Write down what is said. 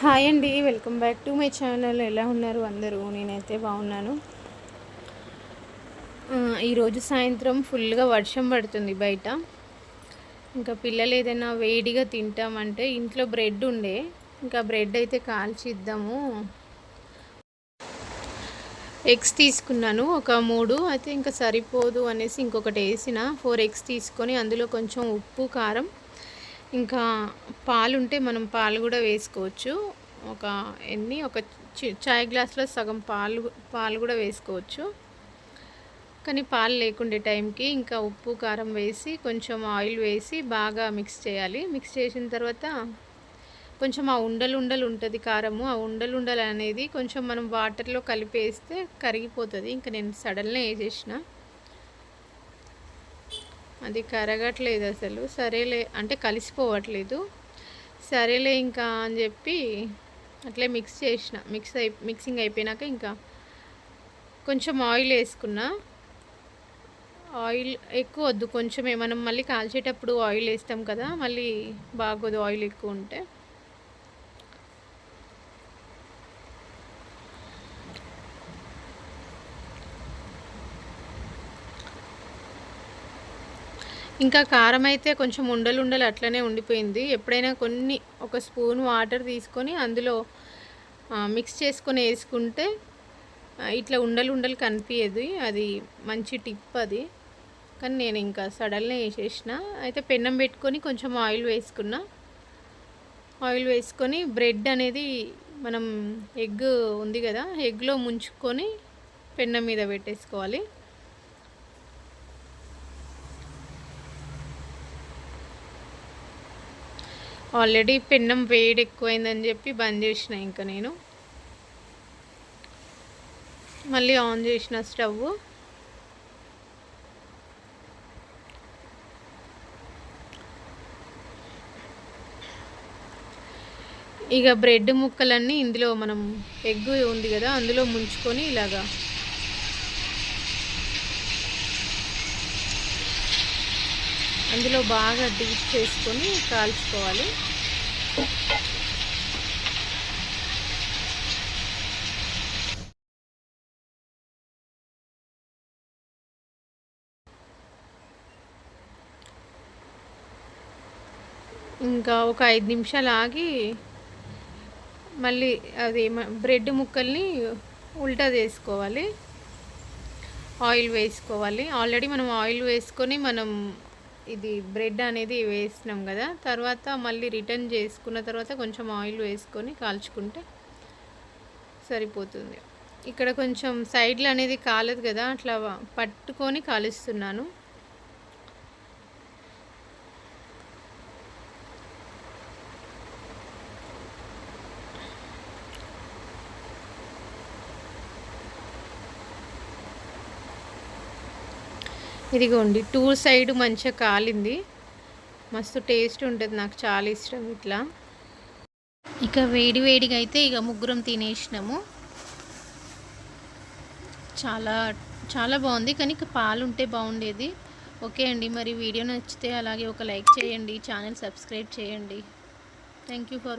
Hi అండి welcome back to my channel. ఎలా ఉన్నారు అందరూ? నేనైతే బాగున్నాను. ఈరోజు సాయంత్రం ఫుల్గా వర్షం పడుతుంది బయట. ఇంకా పిల్లలు ఏదైనా వేడిగా తింటామంటే ఇంట్లో బ్రెడ్ ఉండే. ఇంకా బ్రెడ్ అయితే కాల్చిద్దాము. ఎగ్స్ తీసుకున్నాను ఒక మూడు. అయితే ఇంకా సరిపోదు అనేసి ఇంకొకటి వేసిన. ఫోర్ ఎగ్స్ తీసుకొని అందులో కొంచెం ఉప్పు కారం ఇంకా పాలు ఉంటే మనం పాలు కూడా వేసుకోవచ్చు. ఒక ఎన్ని ఒక చాయ్ గ్లాస్లో సగం పాలు పాలు కూడా వేసుకోవచ్చు. కానీ పాలు లేకుండే టైంకి ఇంకా ఉప్పు కారం వేసి కొంచెం ఆయిల్ వేసి బాగా మిక్స్ చేయాలి. మిక్స్ చేసిన తర్వాత కొంచెం ఆ ఉండలు ఉండలు ఉంటుంది కారము. ఆ ఉండలు ఉండలు అనేది కొంచెం మనం వాటర్లో కలిపేస్తే కరిగిపోతుంది. ఇంకా నేను సడన్గా వేసేసిన అది కరగట్లేదు అసలు. సరేలే అంటే కలిసిపోవట్లేదు. సరేలే ఇంకా అని చెప్పి అట్లే మిక్స్ చేసిన. మిక్స్ అయి మిక్సింగ్ అయిపోయినాక ఇంకా కొంచెం ఆయిల్ వేసుకున్నా. ఆయిల్ ఎక్కువ వద్దు కొంచెమే మనం మళ్ళీ కాల్చేటప్పుడు ఆయిల్ వేస్తాం కదా మళ్ళీ బాగోదు ఆయిల్ ఎక్కువ ఉంటే. ఇంకా కారం అయితే కొంచెం ఉండలు ఉండలు అట్లనే ఉండిపోయింది. ఎప్పుడైనా కొన్ని ఒక స్పూన్ వాటర్ తీసుకొని అందులో మిక్స్ చేసుకొని వేసుకుంటే ఇట్లా ఉండలు ఉండలు కనిపించదు అది మంచి టిప్ అది. కానీ నేను ఇంకా సడన్గా వేసేసిన. అయితే పెన్నం పెట్టుకొని కొంచెం ఆయిల్ వేసుకున్నా. ఆయిల్ వేసుకొని బ్రెడ్ అనేది మనం ఎగ్ ఉంది కదా ఎగ్లో ముంచుకొని పెన్నం మీద పెట్టేసుకోవాలి. ఆల్రెడీ పెన్నం వేడి ఎక్కువైందని చెప్పి బంద్ చేసిన ఇంకా నేను. మళ్ళీ ఆన్ చేసిన స్టవ్. ఇక బ్రెడ్ ముక్కలన్నీ ఇందులో మనం ఎగ్ ఉంది కదా అందులో ముంచుకొని ఇలాగా అందులో బాగా డీప్ చేసుకొని కాల్చుకోవాలి. ఇంకా ఒక ఐదు నిమిషాలు ఆగి మళ్ళీ అది బ్రెడ్ ముక్కల్ని ఉల్టా చేసుకోవాలి. ఆయిల్ వేసుకోవాలి. ఆల్రెడీ మనం ఆయిల్ వేసుకొని మనం ఇది బ్రెడ్ అనేది వేసినాం కదా తర్వాత మళ్ళీ రిటర్న్ చేసుకున్న తర్వాత కొంచెం ఆయిల్ వేసుకొని కాల్చుకుంటే సరిపోతుంది. ఇక్కడ కొంచెం సైడ్లు అనేది కాలదు కదా అట్లా పట్టుకొని కాలుస్తున్నాను. ఇదిగోండి టూ సైడ్ మంచిగా కాలింది. మస్తు టేస్ట్ ఉంటుంది నాకు చాలా ఇష్టం ఇట్లా. ఇక వేడి వేడిగా అయితే ఇక ముగ్గురం తినేసినాము. చాలా చాలా బాగుంది కానీ ఇక పాలు ఉంటే బాగుండేది. ఓకే అండి మరి వీడియో నచ్చితే అలాగే ఒక లైక్ చేయండి ఛానల్ సబ్స్క్రైబ్ చేయండి. Thank you for